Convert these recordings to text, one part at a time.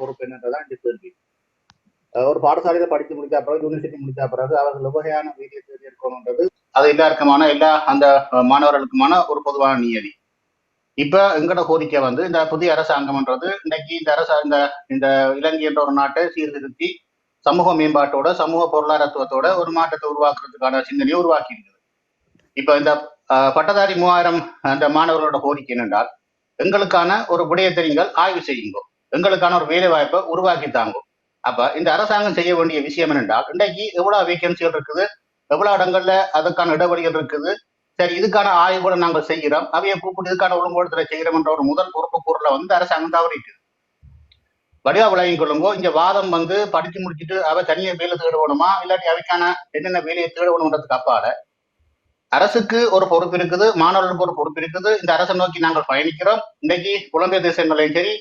பொறுப்பு என்னன்றதான் இந்த கேள்வி ஒரு பாடசாலையில படித்து முடித்த பிறகு யூனிவர்சிட்டி முடித்த பிறகு அவர்கள் உபகையான வீடியோ தேர்வு இருக்கணும்ன்றது அது எல்லாருக்குமான எல்லா அந்த மாணவர்களுக்குமான ஒரு பொதுவான நியதி. இப்ப எங்கட கோரிக்கை வந்து இந்த புதிய அரசாங்கம்ன்றது இன்னைக்கு இந்த அரச இந்த இந்த இலங்கை என்ற ஒரு நாட்டை சீர்திருத்தி சமூக மேம்பாட்டோட சமூக பொருளாதாரத்துவத்தோட ஒரு மாற்றத்தை உருவாக்குறதுக்கான சிந்தனையை உருவாக்கி இருக்குது இப்ப இந்த பட்டதாரி மூவாயிரம் அந்த மாணவர்களோட கோரிக்கை என்னென்றால் எங்களுக்கான ஒரு விடயத்தை நீங்கள் ஆய்வு செய்யுங்கோ. எங்களுக்கான ஒரு வேலை வாய்ப்பை உருவாக்கி தாங்கும். அப்ப இந்த அரசாங்கம் செய்ய வேண்டிய விஷயம் என்னென்றால் இன்றைக்கு எவ்வளவு வேகன்சிகள் இருக்குது எவ்வளவு இடங்கள்ல அதுக்கான இடைவெளிகள் இருக்குது சரி இதுக்கான ஆய்வுகளை நாங்கள் செய்கிறோம் அவையை கூப்பிட்டு இதுக்கான ஒழுங்குபடுத்தலை செய்கிறோம் என்ற ஒரு முதல் பொறுப்பு கூறல வந்து அரசாங்கம் தவறிட்டு. வடிவா விளையும் கொள்ளுங்கோ இங்க வாதம் வந்து படிச்சு முடிச்சுட்டு அவ தனியா வேலை தேடணுமா இல்லாட்டி அவைக்கான என்னென்ன வேலையை தேடணுன்றதுக்கு அப்பால அரசுக்கு ஒரு பொறுப்பு இருக்குது மாணவர்களுக்கு ஒரு பொறுப்பு இருக்குது இந்த அரசை நோக்கி நாங்கள் பயணிக்கிறோம் இன்னைக்கு புலம்பெயர் தேசங்களையும் சரி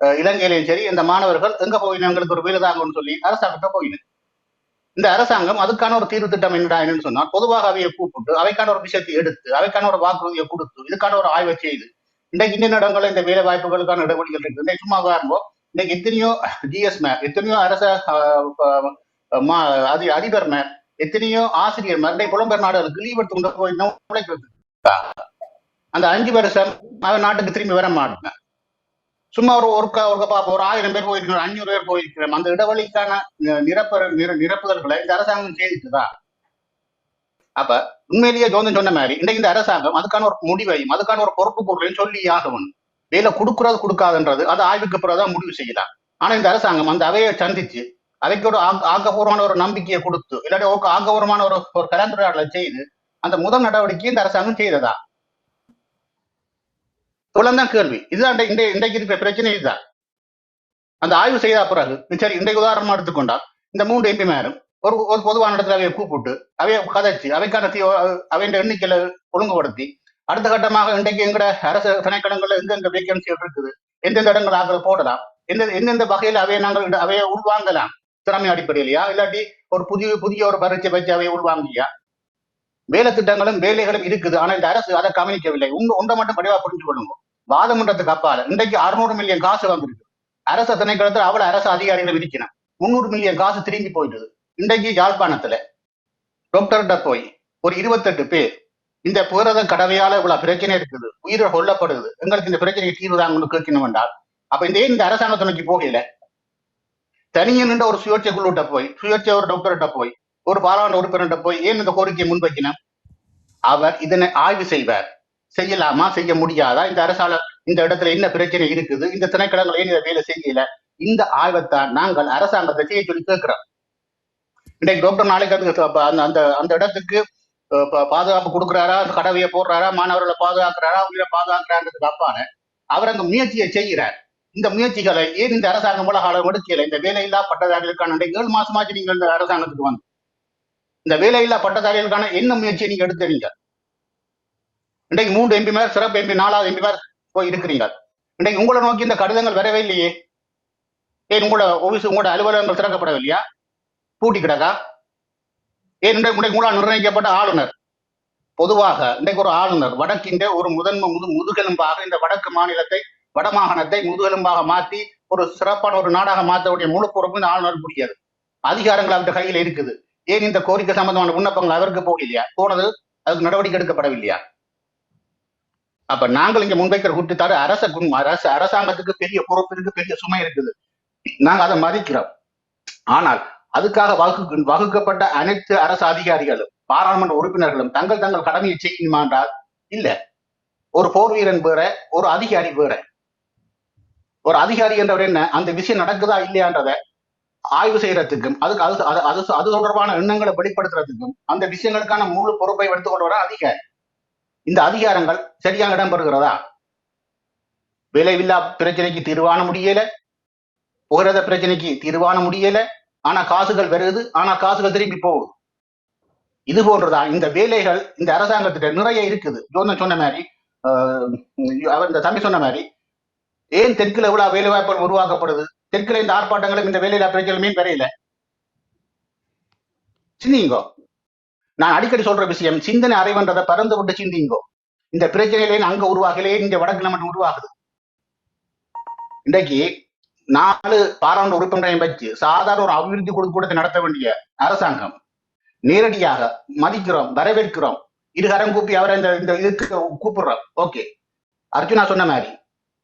இலங்கையிலையும் சரி இந்த மாணவர்கள் எங்க போயினு எங்களுக்கு ஒரு வீடு தாங்கன்னு சொல்லி அரசாங்கத்தை போயினு. இந்த அரசாங்கம் அதுக்கான ஒரு தீர்வு திட்டம் என்னடா என்னன்னு பொதுவாக அவையை கூப்பிட்டு அவைக்கான ஒரு விஷயத்தை எடுத்து அவைக்கான ஒரு வாக்குறுதியை கொடுத்து இதுக்கான ஒரு ஆய்வை செய்து இன்றைக்கு இன்னும் இடங்கள்ல இந்த வேலை வாய்ப்புகளுக்கான இடைவெளிகள் இருக்கு. இன்னைக்கு சும்மா உதாரணம் இன்னைக்கு எத்தனையோ ஜிஎஸ் மேப் எத்தனையோ அரச அஹ், மா- அதி அதிபர் மேப் எத்தனையோ ஆசிரியர் மருந்தை புலம்பெயர் நாடுகளுக்கு லீவ் எடுத்து கொண்டு போய் உழைக்கிறது அந்த அஞ்சு வருஷம் அவன் நாட்டுக்கு திரும்பி வர மாட்டாங்க சும்மா ஒரு ஒரு ஒரு ஒரு ஆயிரம் பேர் போயிருக்கிறோம் அஞ்சூறு பேர் போயிருக்கிறோம். அந்த இடைவெளிக்கான நி- நிரப்ப நிரப்புதல்களை இந்த அரசாங்கம் செய்துதா அப்ப உண்மையிலேயே ஜோந்தன் சொன்ன மாதிரி இன்றைக்கு இந்த அரசாங்கம் அதுக்கான ஒரு முடிவையும் அதுக்கான ஒரு பொறுப்பு பொருளையும் சொல்லி ஆகணும். வேலை கொடுக்கறது கொடுக்காதுன்றது அது ஆய்வுக்கு பிறகுதான் முடிவு செய்யலாம் ஆனா இந்த அரசாங்கம் அந்த அவையை சந்திச்சு அவைக்கு ஒரு ஆக்கப்பூர்வமான ஒரு நம்பிக்கையை கொடுத்து இல்லாட்டி ஆக்கப்பூர்வமான ஒரு ஒரு கலந்துரையாடலை செய்து அந்த முதல் நடவடிக்கையை இந்த அரசாங்கம் செய்ததா? இவ்வளவுதான் கேள்வி. இதுதான் இன்றைக்கு இருக்கிற பிரச்சனை இதுதான். அந்த ஆய்வு செய்த பிறகு சரி இன்றைக்கு உதாரணமா எடுத்துக்கொண்டால் இந்த மூன்று எம்பி மேலும் ஒரு ஒரு பொதுவான இடத்துல அவைய கூப்பிட்டு அவைய கதைச்சு அவைக்கான தீ- அவையின் எண்ணிக்கையில ஒழுங்குபடுத்தி அடுத்த கட்டமாக இன்றைக்கு எங்கட அரசு திணைக்களங்கள்ல எந்தெந்த வேகன்சிகள் இருக்குது எந்தெந்த இடங்கள் ஆக்கள் போடலாம் எந்த எந்தெந்த வகையில் அவையை நாங்கள் அவையை உள்வாங்கலாம் திறமை அடிப்படையிலையா இல்லாட்டி ஒரு புதிய புதிய ஒரு பரீட்சை வச்சு அவையை உள்வாங்கியா? வேலை திட்டங்களும் வேலைகளும் இருக்குது ஆனா இந்த அரசு அதை கவனிக்கவில்லை. உங்க ஒன்றை மட்டும் படிவா புரிஞ்சு கொள்ளுங்க வாதமன்றத்துக்கு அப்பால. இன்றைக்கு அறுநூறு மில்லியன் காசு வந்திருக்கு. அரசு திணைக்களத்தில் அவ்வளவு அரசு அதிகாரிகளை இருக்கணும் முந்நூறு மில்லியன் காசு திரும்பி போயிடுது. இன்றைக்கு யாழ்ப்பாணத்துல டாக்டர்கிட்ட போய் ஒரு இருபத்தெட்டு பேர் இந்த புரதம் கடவையால இவ்வளவு பிரச்சனை இருக்குது உயிரை கொல்லப்படுது எங்களுக்கு இந்த பிரச்சனையை தீர்வு தாங்கன்னு கேட்கணும் என்றால் அப்ப இந்த இந்த அரசாங்க துணைக்கு போகல தனியே நின்ற ஒரு சுயேட்சை குழுட்ட போய் சுயேட்சை ஒரு டாக்டர்கிட்ட போய் ஒரு பாராளுமன்ற உறுப்பினர்கிட்ட போய் ஏன் இந்த கோரிக்கையை முன்வைக்கணும்? அவர் இதனை ஆய்வு செய்வார். செய்யலாமா? செய்ய முடியாதா? இந்த அரசால இந்த இடத்துல என்ன பிரச்சனை இருக்குது? இந்த திணைக்களங்கள் ஏன் இதை வேலை செய்யல? இந்த ஆய்வைத்தான் நாங்கள் அரசாங்கத்தை செய்ய சொல்லி கேட்கிறோம். இன்றைக்கு டாக்டர் நாளைக்கு அந்த அந்த அந்த இடத்துக்கு பாதுகாப்பு கொடுக்குறாரா? கடவையை போடுறாரா? மாணவர்களை பாதுகாக்கிறாரா? உயிரை பாதுகாக்கிறாங்கிறதுக்கு அப்பான அவர் அந்த முயற்சியை செய்கிறார். இந்த முயற்சிகளை ஏன் இந்த அரசாங்கம் மூலம் அளவு எடுக்கல? இந்த வேலையில்லா பட்டதாரிகளுக்கான ஏழு மாசமாச்சு நீங்கள் இந்த அரசாங்கத்துக்கு வந்து. இந்த வேலையில்லா பட்டதாரிகளுக்கான என்ன முயற்சியை நீங்க எடுத்தீங்க? இன்றைக்கு மூன்று எம்பி மேல் சிறப்பு எம்பி நாலாவது எம்பி மேல் போய் இருக்கிறீங்க இன்றைக்கு உங்களை நோக்கி இந்த கடிதங்கள் வரவே இல்லையே. ஏன் உங்களோட ஆபீஸ் உங்களோட அலுவலகங்கள் திறக்கப்படவில்லையா? பூட்டி கிடக்கா? ஏன் இன்றைக்கு இன்றைக்கு உங்களால் நிர்ணயிக்கப்பட்ட ஆளுநர்? பொதுவாக இன்றைக்கு ஒரு ஆளுநர் வடக்கின்ற ஒரு முதன்மை முது முதுகெலும்பாக இந்த வடக்கு மாநிலத்தை வடமாகாணத்தை முதுகெலும்பாக மாற்றி ஒரு சிறப்பான ஒரு நாடாக மாற்றக்கூடிய முழு பொறுப்பு இந்த ஆளுநர் முடியாது அதிகாரங்கள் அவருடைய கையில இருக்குது. ஏன் இந்த கோரிக்கை சம்பந்தமான விண்ணப்பங்கள் அவருக்கு போகலையா? போனது அதுக்கு நடவடிக்கை எடுக்கப்படவில்லையா? அப்ப நாங்கள் இங்க முன்வைக்கிற குற்றத்தாடு அரச குண் அரசு அரசாங்கத்துக்கு பெரிய பொறுப்பு இருக்கு பெரிய சுமை இருக்குது. நாங்க அதை மதிக்கிறோம். ஆனால் அதுக்காக வகுக்கு வகுக்கப்பட்ட அனைத்து அரசு அதிகாரிகளும் பாராளுமன்ற உறுப்பினர்களும் தங்கள் தங்கள் கடமையை செய்யணுமா என்றால் இல்ல. ஒரு போர் வீரன் வேற ஒரு அதிகாரி வேற. ஒரு அதிகாரி என்றவர் என்ன? அந்த விஷயம் நடக்குதா இல்லையான்றத ஆய்வு செய்யறதுக்கும் அதுக்கு அது அது அது அது தொடர்பான எண்ணங்களை வெளிப்படுத்துறதுக்கும் அந்த விஷயங்களுக்கான முழு பொறுப்பை எடுத்துக்கொண்டு வர அதிகாரி. இந்த அதிகாரங்கள் சரியாக இடம்பெறுகிறதா? விளைவில்லா பிரச்சனைக்கு தீர்வான முடியல. புகரத பிரச்சனைக்கு தீர்வான முடியல. ஆனா காசுகள் வருது. ஆனா காசுகள் திரும்பி போகுது. இது போன்றதான் இந்த வேலைகள் இந்த அரசாங்கத்திட்ட நிறைய இருக்குது. ஜோதன் சொன்ன மாதிரி ஆஹ் அவர் இந்த தம்பி சொன்ன மாதிரி ஏன் தெற்குல எவ்வளவு வேலை வாய்ப்புகள் உருவாக்கப்படுது? தெற்குல இந்த ஆர்ப்பாட்டங்களும் இந்த வேலையில்லா பிரச்சனையுமே வரையில? சிந்திங்கோ நான் அடிக்கடி சொல்ற விஷயம் சிந்தனை அறைவன்றதை பறந்து விட்டு சிந்திங்கோ. இந்த பிரச்சனையிலே அங்க உருவாகலே இங்க வடக்கு மட்டும் உருவாகுது. இன்றைக்கு நாலு பாராளுமன்ற உறுப்பினரையும் வச்சு சாதாரண ஒரு அபிவிருத்தி குழு கூட்டத்தை நடத்த வேண்டிய அரசாங்கம் நேரடியாக மதிக்கிறோம் வரவேற்கிறோம். இருகரம் கூப்பி அவரை இந்த இந்த இதுக்கு கூப்பிடுறோம். ஓகே. அர்ஜுனா சொன்ன மாதிரி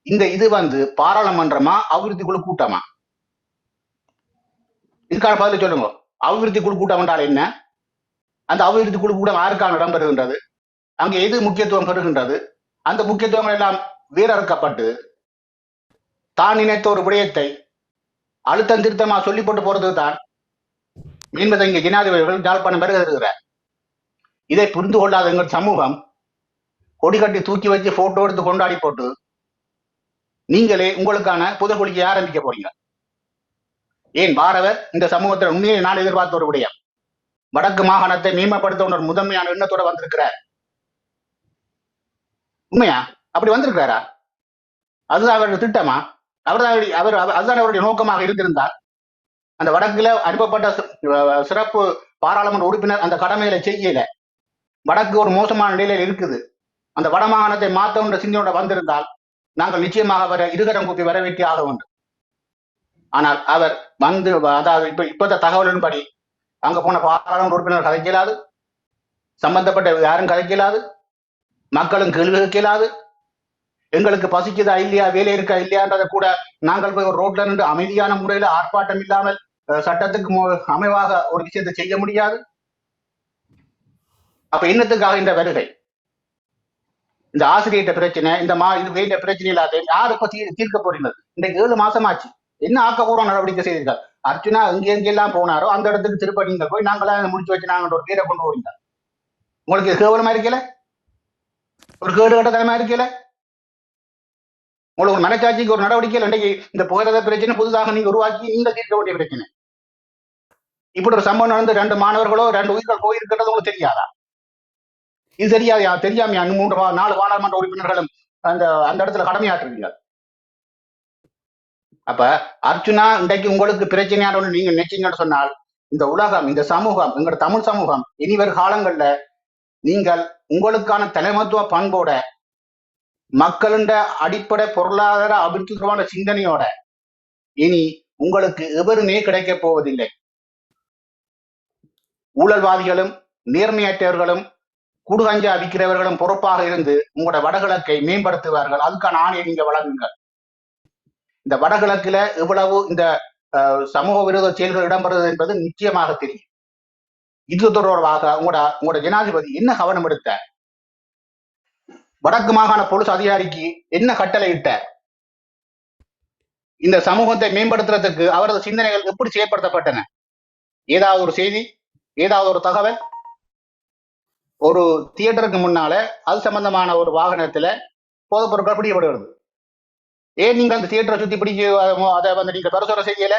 இந்த இது வந்து பாராளுமன்றமா அபிவிருத்தி குழு கூட்டமா? இதுக்கான பதில் சொல்லுங்க. அபிவிருத்தி குழு கூட்டம் என்றால் என்ன? அந்த அபிவிருத்தி குழு கூட யாருக்கான இடம் பெறுகின்றது அங்கே எது முக்கியத்துவம் பெறுகின்றது? அந்த முக்கியத்துவங்கள் எல்லாம் வீரறுக்கப்பட்டு தான் நினைத்த ஒரு விடயத்தை அழுத்தம் திருத்தமா சொல்லி போட்டு போறது தான் மீன்பதங்க ஜனாதிபதிகள் ஜாழ்ப்பாணம் பெறுகிறார் இதை புரிந்து கொள்ளாத எங்கள் சமூகம் கொடி கட்டி தூக்கி வச்சு போட்டோ எடுத்து கொண்டாடி போட்டு நீங்களே உங்களுக்கான புதகுலியை ஆரம்பிக்க போறீங்க. ஏன் பாரவர் இந்த சமூகத்தில் உண்மையை நான் எதிர்பார்த்த ஒரு விடயம். வடக்கு மாகாணத்தை மீமப்படுத்த ஒரு முதன்மையான எண்ணத்தோட வந்திருக்கிறார். உண்மையா? அப்படி வந்திருக்கிறாரா? அதுதான் அவருடைய திட்டமா? அவர் அவர் அதுதான் அவருடைய நோக்கமாக இருந்திருந்தார். அந்த வடக்குல அனுப்பப்பட்ட சிறப்பு பாராளுமன்ற உறுப்பினர் அந்த கடமைகளை செய்யல. வடக்கு ஒரு மோசமான நிலையில இருக்குது. அந்த வடமாகாணத்தை மாத்தவன்ற சிந்தனையோட வந்திருந்தால் நாங்கள் நிச்சயமாக அவரை இருகரம் கூப்பி வரவேற்றி ஆக வேண்டும். ஆனால் அவர் வந்து அதாவது இப்ப இப்ப தகவலின்படி அங்க போன பாராளுமன்ற உறுப்பினர் கதைக்க இயலாது சம்பந்தப்பட்ட யாரும் கதைக்க மக்களும் கேள்வி எங்களுக்கு பசிக்குதா இல்லையா வேலை இருக்கா இல்லையான்றதை கூட நாங்கள் போய் ஒரு ரோட்ல நின்று அமைதியான முறையில ஆர்ப்பாட்டம் இல்லாமல் சட்டத்துக்கு மு- அமைவாக ஒரு விஷயத்தை செய்ய முடியாது. அப்ப என்னத்துக்காக இந்த வருகை? இந்த ஆசிரியர்கிட்ட பிரச்சனை இந்த மா இது வேண்டிய பிரச்சனை இல்லாத யார் இப்ப தீர்க்க போறீங்க? இன்றைக்கு ஏழு மாசமாச்சு. என்ன ஆக்கப்பூர்வ நடவடிக்கை செய்தீர்கள்? அர்ஜுனா எங்க எங்கெல்லாம் போனாரோ அந்த இடத்துக்கு திருப்ப நீங்கள் போய் நாங்களாம் முடிச்சு வச்சு நாங்கள் ஒரு பேரை கொண்டு வரீங்க உங்களுக்கு கேவலமா இருக்கல? ஒரு கேடு கட்ட தலைமா இருக்கல? உங்களுக்கு ஒரு மனச்சாட்சிக்கு ஒரு நடவடிக்கை இல்லை. இன்றைக்கு இந்த புகழத பிரச்சனை புதுதாக நீங்க உருவாக்கி நீங்க தீர்க்க வேண்டிய பிரச்சனை. இப்படி ஒரு சம்பவம் நடந்து ரெண்டு மாணவர்களோ ரெண்டு உயிர்கள் போயிருக்கிறது உங்களுக்கு தெரியாதா? இது தெரியாதா தெரியாமையா? மூன்று நாலு பாராளுமன்ற உறுப்பினர்களும் அந்த அந்த இடத்துல கடமையாற்றுவீங்க அப்ப அர்ச்சுனா இன்றைக்கு உங்களுக்கு பிரச்சனையான நீங்க நினைச்சீங்கன்னு சொன்னால் இந்த உலகம் இந்த சமூகம் எங்களோட தமிழ் சமூகம் இனிவரும் காலங்கள்ல நீங்கள் உங்களுக்கான தலைமத்துவ பண்போட மக்களின் அடிப்படை பொருளாதார அபிவிருத்திகரமான சிந்தனையோட இனி உங்களுக்கு எவருமே கிடைக்கப் போவதில்லை. ஊழல்வாதிகளும் நேர்மையற்றவர்களும் குடுகஞ்சா விற்கிறவர்களும் பொறுப்பாக இருந்து உங்களோட வடகிழக்கை மேம்படுத்துவார்கள். அதுக்கான ஆணையை நீங்க வழங்குங்கள். இந்த வடகிழக்குல எவ்வளவு இந்த சமூக விரோத செயல்கள் இடம்பெறுது என்பது நிச்சயமாக தெரியும். இது தொடர்பாக உங்களோட உங்களோட ஜனாதிபதி என்ன கவனம் எடுத்த வடக்கு மாகாண போலீஸ் அதிகாரிக்கு என்ன கட்டளை இட்டார்? இந்த சமூகத்தை மேம்படுத்துறதுக்கு அவரது சிந்தனைகள் எப்படி செயற்படுத்தப்பட்டன ஏதாவது ஒரு செய்தி ஏதாவது ஒரு தகவல்? ஒரு தியேட்டருக்கு முன்னால அது சம்பந்தமான ஒரு வாகனத்துல போதைப் பொருட்கள் பிடிக்கப்படுகிறது. ஏன் நீங்க அந்த தியேட்டரை சுத்தி பிடிச்சி அதை வந்து நீங்க பரிசோதனை செய்யல?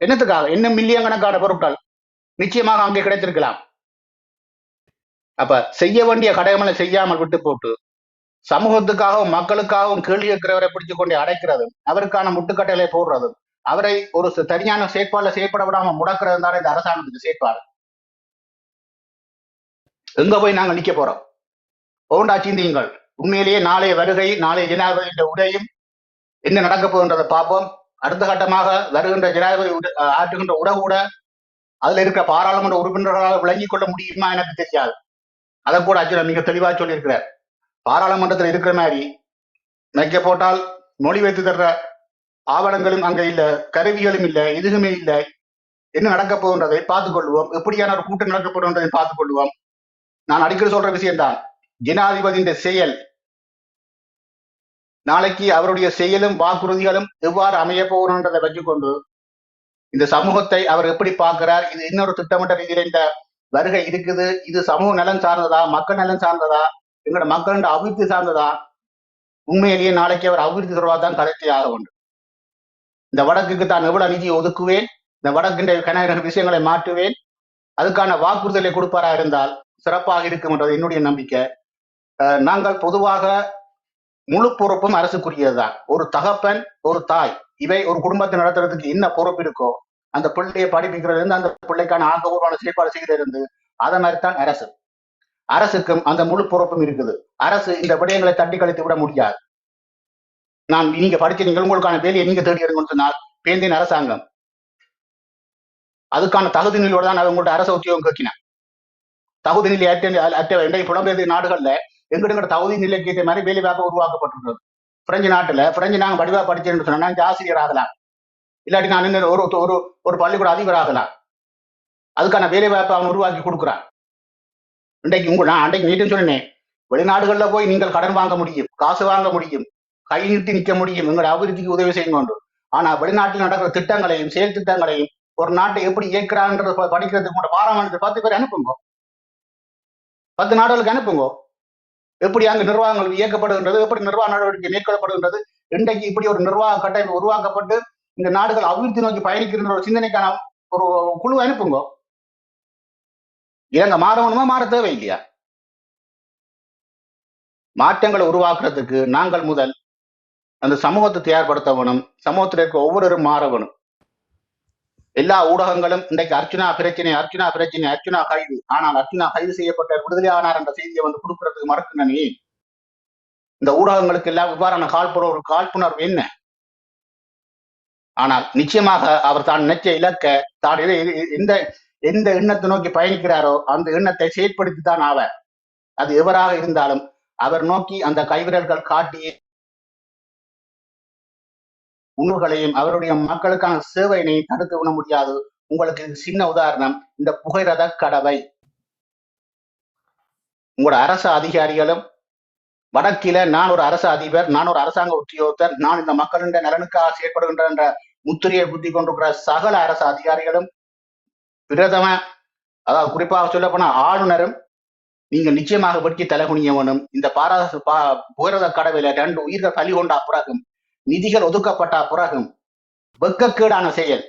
என்னத்துக்காக? என்ன மில்லியன் கணக்கான பொருட்கள் நிச்சயமாக அங்கே கிடைத்திருக்கலாம். அப்ப செய்ய வேண்டிய கடமைகளை செய்யாமல் விட்டு போட்டு சமூகத்துக்காகவும் மக்களுக்காகவும் கேள்வி கேட்கிறவரை பிடிச்சு கொண்டு அடைக்கிறதும் அவருக்கான முட்டுக்கட்டைகளை போடுறதும் அவரை ஒரு தனியான செயற்பாடுல செயற்பட விடாம முடக்கிறது தான் இந்த அரசாங்கத்துக்கு செயற்பாடு. எங்க போய் நாங்க நிக்க போறோம்? ஓண்டா சிந்தியுங்கள் உண்மையிலேயே நாளைய வருகை நாளைய ஜனாதிபதியின் உரையும் என்ன நடக்க போகின்றதை பார்ப்போம். அடுத்த கட்டமாக வருகின்ற ஜனாதிபதி ஆற்றுகின்ற உரை கூட அதுல இருக்கிற பாராளுமன்ற உறுப்பினர்களால் விளங்கிக் கொள்ள முடியுமா எனக்கு தெரியாது அதை கூட அர்ஜுனா மிக தெளிவா சொல்லியிருக்கிறார். பாராளுமன்றத்தில் இருக்கிற மாதிரி மெக்க போட்டால் மொழி வைத்து தர்ற ஆவணங்களும் அங்க இல்ல கருவிகளும் இல்லை எதுவுமே இல்லை. என்ன நடக்க போகின்றதை பார்த்துக் கொள்வோம். எப்படியான ஒரு கூட்டம் நடக்க போகின்றதை பார்த்துக் கொள்வோம். நான் அடிக்கடி சொல்ற விஷயம்தான் ஜனாதிபதியின் செயல் நாளைக்கு அவருடைய செயலும் வாக்குறுதிகளும் எவ்வாறு அமைய போகிறன்றதை வச்சுக்கொண்டு இந்த சமூகத்தை அவர் எப்படி பார்க்கிறார்? இது இன்னொரு திட்டமிட்ட ரீதியில இந்த வருகை இருக்குது. இது சமூக நலன் சார்ந்ததா? மக்கள் நலன் சார்ந்ததா? எங்களோட மக்களின் அபிவிருத்தி சார்ந்ததா? உண்மையிலேயே நாளைக்கு அவர் அபிவிருத்தி தொடர்பாக தான் கருத்தை ஆக வேண்டும் இந்த வடக்குக்கு தான் எவ்வளவு நிதியை ஒதுக்குவேன்? இந்த வடக்கின்ற கனக விஷயங்களை மாற்றுவேன்? அதுக்கான வாக்குறுதலை கொடுப்பாரா இருந்தால் சிறப்பாக இருக்கும் என்றது என்னுடைய நம்பிக்கை. நாங்கள் பொதுவாக முழு பொறுப்பும் அரசுக்குரியதுதான் ஒரு தகப்பன் ஒரு தாய் இவை ஒரு குடும்பத்தை நடத்துறதுக்கு என்ன பொறுப்பு இருக்கோ அந்த பிள்ளையை படிப்பிக்கிறது இருந்து அந்த பிள்ளைக்கான ஆக்கபூர்வமான செயல்பாடு செய்கிறது இருந்து அதை மாதிரிதான் அரசு அரசுக்கும் அந்த முழு பொறுப்பும் இருக்குது அரசு இந்த விடயங்களை தட்டி கழித்து விட முடியாது நான் நீங்க படிச்ச உங்களுக்கான வேலையை நீங்க தேடி எடுங்கன்னு சொன்னால் பேந்தின் அரசாங்கம் அதுக்கான தகுதி நிலையோட தான் நான் அரச உத்தியோகம் கேட்கினேன் தகுதி நிலை அட்டை அட்டை புலம்பெயர்ந்த நாடுகள்ல எங்கிட்ட தகுதி நிலைக்கு மாதிரி வேலை வாய்ப்பு உருவாக்கப்பட்டிருக்கிறது பிரெஞ்சு நாட்டுல பிரெஞ்சு நாங்க வடிவா படிச்சேன்னு சொன்னா ஆசிரியர் ஆகலாம். இல்லாட்டி நான் இன்னும் ஒரு ஒரு ஒரு பள்ளிக்கூட அதிபர் ஆகலாம். அதுக்கான வேலை வாய்ப்பை அவன் உருவாக்கி கொடுக்குறான். இன்றைக்கு உங்க நான் அன்றைக்கு நீட்டும் சொன்னேன் வெளிநாடுகள்ல போய் நீங்கள் கடன் வாங்க முடியும் காசு வாங்க முடியும் கை நிறுத்தி நிற்க முடியும் எங்களோட அபிவிருத்திக்கு உதவி செய்ய வேண்டும். ஆனா வெளிநாட்டில் நடக்கிற திட்டங்களையும் செயல் திட்டங்களையும் ஒரு நாட்டை எப்படி இயக்குறாங்கன்றத படிக்கிறதுக்கு கூட பாராமணத்தை பத்து பேர் அனுப்புங்க. பத்து நாடுகளுக்கு அனுப்புங்க. எப்படி அங்கு நிர்வாகங்கள் இயக்கப்படுகின்றது எப்படி நிர்வாக நடவடிக்கை மேற்கொள்ளப்படுகின்றது இன்றைக்கு இப்படி ஒரு நிர்வாக கட்டமைப்பு உருவாக்கப்பட்டு இந்த நாடுகள் அபிவிருத்தி நோக்கி பயணிக்கின்ற ஒரு சிந்தனைக்கான ஒரு குழு அனுப்புங்க. இலங்கை மாறணுமா மாற தேவையில்லையா? மாற்றங்களை உருவாக்குறதுக்கு நாங்கள் முதல் அந்த சமூகத்தை தயார்படுத்த வேணும் சமூகத்தில் இருக்க ஒவ்வொருவரும் மாற வேணும் எல்லா ஊடகங்களும் இன்றைக்கு அர்ச்சுனா பிரச்சனை அர்ச்சுனா பிரச்சனை அர்ச்சுனா கைது. ஆனால் அர்ச்சுனா கைது செய்யப்பட்ட விடுதலையானார் என்ற செய்தியை வந்து கொடுக்கறதுக்கு மறக்கணே இந்த ஊடகங்களுக்கு எல்லாம் இவ்வாறான காழ்ப்புணர்வு காழ்ப்புணர்வு என்ன? ஆனால் நிச்சயமாக அவர் தான் நினைச்ச இலக்க தான் எந்த எந்த எண்ணத்தை நோக்கி பயணிக்கிறாரோ அந்த எண்ணத்தை செயற்படுத்தி தான் ஆவார். அது எவராக இருந்தாலும் அவர் நோக்கி அந்த கைவிரல்கள் காட்டி உணவுகளையும் அவருடைய மக்களுக்கான சேவையினையும் தடுத்து விட முடியாது. உங்களுக்கு சின்ன உதாரணம். இந்த புகைரத கடவை. உங்களோட அரசு அதிகாரிகளும் வடக்கில நான் ஒரு அரசு அதிபர் நான் ஒரு அரசாங்க உத்தியோகத்தர் நான் இந்த மக்களின் நலனுக்காக செயற்படுகின்ற என்ற முத்திரையை புத்தி கொண்டிருக்கிற சகல அரசு அதிகாரிகளும் பிரதம அதாவது குறிப்பாக சொல்ல போனா ஆளுநரும் நீங்க நிச்சயமாக வெட்கி தலைகுனியவனும் இந்த பாரா பா- புகரத கடவையில ரெண்டு உயிர்கள் பலி கொண்ட பிறகும் நிதிகள் ஒதுக்கப்பட்ட பிறகும் வெக்கக்கேடான செயல்.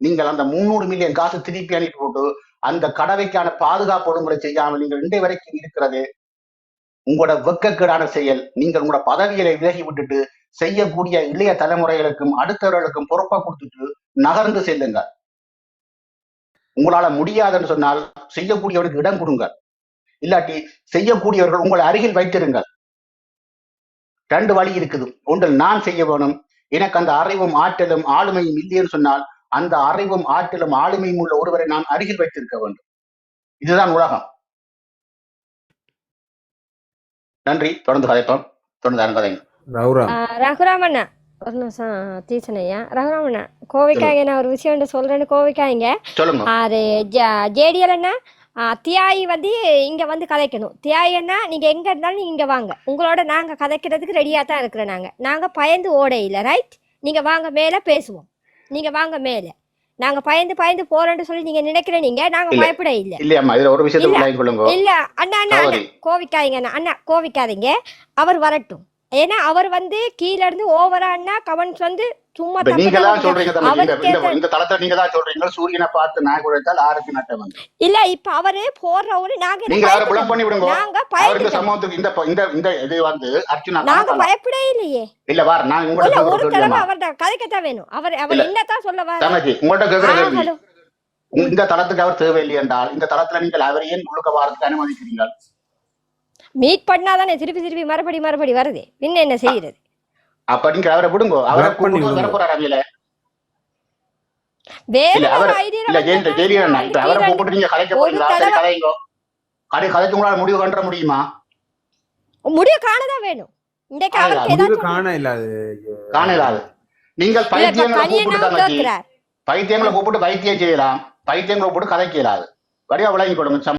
நீங்கள் அந்த முன்னூறு மில்லியன் காசு திருப்பி அனுப்பி போட்டு அந்த கடவைக்கான பாதுகாப்பு ஒழுங்குமுறை செய்யாமல் நீங்கள் இன்றை வரைக்கும் இருக்கிறது. உங்களோட வெக்கக்கேடான செயல். நீங்கள் உங்களோட பதவிகளை விலகி விட்டுட்டு செய்யக்கூடிய இளைய தலைமுறைகளுக்கும் அடுத்தவர்களுக்கும் பொறுப்பை கொடுத்துட்டு நகர்ந்து செல்லுங்க உங்களால முடியாதுன்னு சொன்னால் செய்யக்கூடியவருக்கு இடம் கொடுங்க இல்லாட்டி செய்யக்கூடியவர்கள் உங்களை அருகில் வைத்திருங்கள். ரெண்டு வழி இருக்குது. ஒன்று நான் செய்ய வேணும். எனக்கு அந்த அறிவும் ஆற்றலும் ஆளுமையும் இல்லைன்னு சொன்னால் அந்த அறிவும் ஆற்றலும் ஆளுமையும் உள்ள ஒருவரை நான் அருகில் வைத்திருக்க வேண்டும். இதுதான் உலகம். நன்றி. தொடர்ந்து கதைப்போம். தொடர்ந்து ஆ, ரகுராமண்ணா. ஒரு நிமிஷம் டீச்சனையா ரகுராமண்ணா கோவிக்காய்ங்க நான் ஒரு விஷயம் சொல்றேன்னு கோவிக்காய்ங்க. சொல்லுங்க. அது ஜேடிஎல் அண்ணா தியாயி வந்து இங்க வந்து கதைக்கணும். தியாயி அண்ணா நீங்க எங்க இருந்தாலும் நீங்க இங்க வாங்க. உங்களோட நாங்க கதைக்கிறதுக்கு ரெடியா தான் இருக்கிறோம் நாங்க. நாங்க பயந்து ஓட இல்லை ரைட் நீங்க வாங்க மேல பேசுவோம். நீங்க வாங்க மேல. நாங்க பயந்து பயந்து போறோம்னு சொல்லி நீங்க நினைக்கிற நீங்க நாங்க. பயப்பட இல்லை. இல்லையம்மா இதுல ஒரு விஷயத்தை இல்ல. அண்ணா அண்ணா அண்ணா. கோவிக்காதீங்க அண்ணா. அண்ணா கோவிக்காதீங்க. அவர் வரட்டும். ஏன்னா அவர் வந்து கீழ இருந்து ஓவரா அண்ணா கமெண்ட்ஸ் வந்து சும்மா நீங்க தப்பு சொல்றீங்க இந்த அவருக்கு இந்த ஏத்த- இந்த தளத்தை நீங்க தான் சொல்றீங்க. சூரியனை பார்த்து நாய் குழைத்தால் ஆருக்கு நட்டம் வந்து. இல்ல இப்ப அவரு போடுறவரு நாங்க என்ன நீங்க அவரை புலம்? பண்ணி விடுங்க. நாங்க இந்த ப- இந்த இந்த இது வந்து அர்ச்சனா நாங்க. பயப்படவே இல்லையே. இல்ல வார நான் உங்கள்ட்ட ஒரு தடவை அவர்ட்ட கதைக்கத்தான் வேணும். அவர் அவர். என்னத்தான் சொல்ல வர. தமக்கு உங்கள்ட்ட கேள்வி. உங்க- இந்த தளத்துக்கு அவர் தேவையில்லை என்றால் இந்த தளத்துல நீங்கள் அவரை ஏன் முழுக்க வாரத்துக்கு அனுமதிக்கிறீர்கள்? மீட் பண்ணாதானே திருப்பி திருப்பி மறுபடி மறுபடி வருது. பின்ன என்ன செய்யறது அப்ப நீங்க அவரை விடுங்க. அவரை கூப்பிட்டு. வர போறாரு அவையில. வேற இல்ல, ஒரு அவர்- ஐடியா இல்ல ஜெயந்த ஜெயலலிதா இப்ப அவரை கூப்பிட்டு நீங்க கலைக்க ஒரு போறீங்களா? சரி தடவை- கதைங்க. கடை கதைச்சு உங்களால முடிவு கண்டுற முடியுமா? முடிவு காணதான் வேணும். இன்றைக்கு ஆ, அவருக்கு முடிவு ஏதாச்சும் காண இல்லாது காணலாது நீங்கள் இல்ல இப்ப பைத்தியங்களை கூப்பிட்டு பைத்தியங்களை கூப்பிட்டு வைத்தியம் செய்யலாம். பைத்தியங்களை கூப்பிட்டு கதைக்க இயலாது வடிவா விளங்கி கொடுங்க